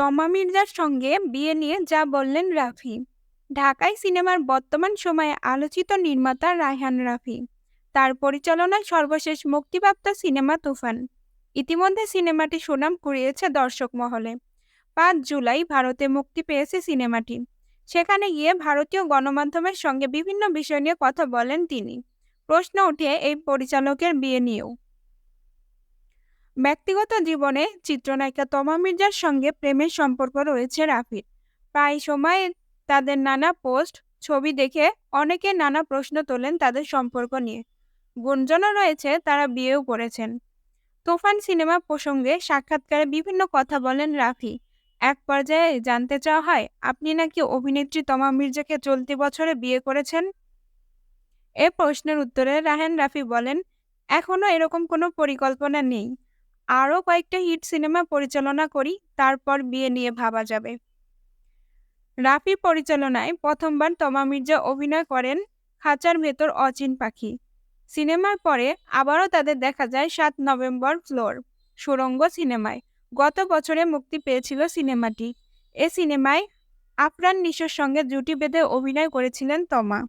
তমা মির্জার সঙ্গে বিয়ে নিয়ে যা বললেন রাফি। ঢাকায় সিনেমার বর্তমান সময়ে আলোচিত নির্মাতা রায়হান রাফি। তার পরিচালনায় সর্বশেষ মুক্তিপ্রাপ্ত সিনেমা তুফান। ইতিমধ্যে সিনেমাটি সুনাম কুড়িয়েছে দর্শক মহলে। পাঁচ জুলাই ভারতে মুক্তি পেয়েছে সিনেমাটি। সেখানে গিয়ে ভারতীয় গণমাধ্যমের সঙ্গে বিভিন্ন বিষয় নিয়ে কথা বলেন তিনি। প্রশ্ন উঠে এই পরিচালকের বিয়ে নিয়েও। ব্যক্তিগত জীবনে চিত্রনায়িকা তমা মির্জার সঙ্গে প্রেমের সম্পর্ক রয়েছে রাফির। প্রায় সময় তাদের নানা পোস্ট, ছবি দেখে অনেকে নানা প্রশ্ন তোলেন তাদের সম্পর্ক নিয়ে। গুঞ্জনও রয়েছে তারা বিয়েও করেছেন। তুফান সিনেমা প্রসঙ্গে সাক্ষাৎকারে বিভিন্ন কথা বলেন রাফি। এক পর্যায়ে জানতে চাওয়া হয়, আপনি নাকি অভিনেত্রী তমা মির্জাকে চলতি বছরে বিয়ে করেছেন? এ প্রশ্নের উত্তরে রাহেন রাফি বলেন এখনও এরকম কোনো পরিকল্পনা নেই। আরও কয়েকটা হিট সিনেমা পরিচালনা করি, তারপর বিয়ে নিয়ে ভাবা যাবে। রাফি পরিচালনায় প্রথমবার তমা মির্জা অভিনয় করেন খাঁচার ভেতর অচিন পাখি। সিনেমার পরে আবারও তাদের দেখা যায় সাত নভেম্বর ফ্লোর, সুরঙ্গ সিনেমায়। গত বছরে মুক্তি পেয়েছিল সিনেমাটি। এ সিনেমায় আফরান নিশোর সঙ্গে জুটি বেঁধে অভিনয় করেছিলেন তমা।